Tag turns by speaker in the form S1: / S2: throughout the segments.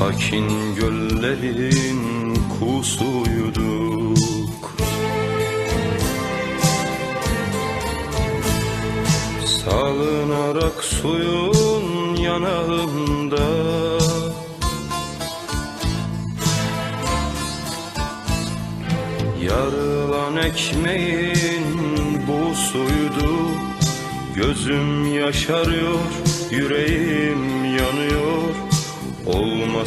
S1: Sakin göllerin kusuyduk Salınarak suyun yanağında. Yarılan ekmeğin bu suydu. Gözüm yaşarıyor, yüreğim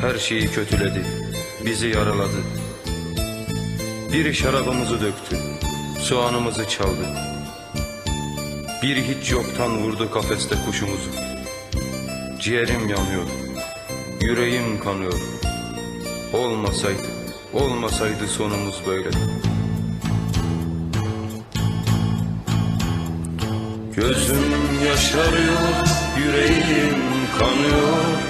S1: Her şeyi kötüledi, bizi yaraladı. Biri şarabımızı döktü, soğanımızı çaldı. Biri hiç yoktan vurdu kafeste kuşumuzu. Ciğerim yanıyor, yüreğim kanıyor. Olmasaydı, olmasaydı sonumuz böyle. Gözüm yaşarıyor, yüreğim kanıyor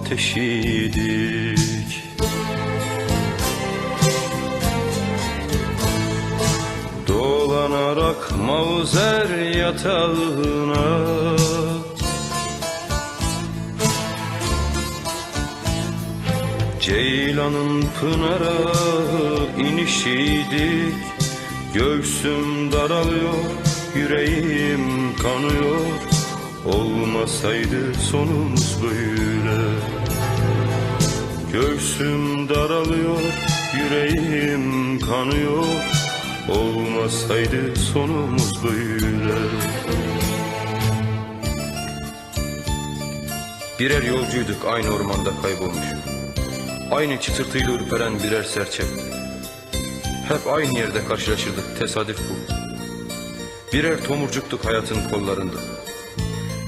S1: ateşiydik Dolanarak mavzer yatağına. Ceylanın pınara inişiydik Göğsüm daralıyor, yüreğim kanıyor Olmasaydı sonumuz böyle. Göğsüm daralıyor, yüreğim kanıyor. Olmasaydı sonumuz böyle. Birer yolcuyduk aynı ormanda kaybolmuş Aynı çıtırtıyla ürperen birer serçe. Hep aynı yerde karşılaşırdık tesadüf bu. Birer tomurcuktuk hayatın kollarında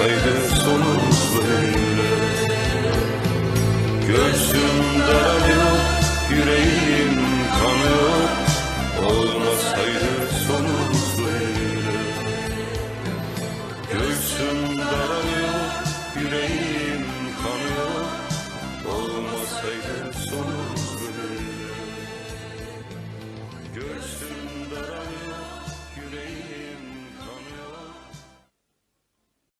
S1: Haydi sonumuz böyle. Göğsümde yok yüreğim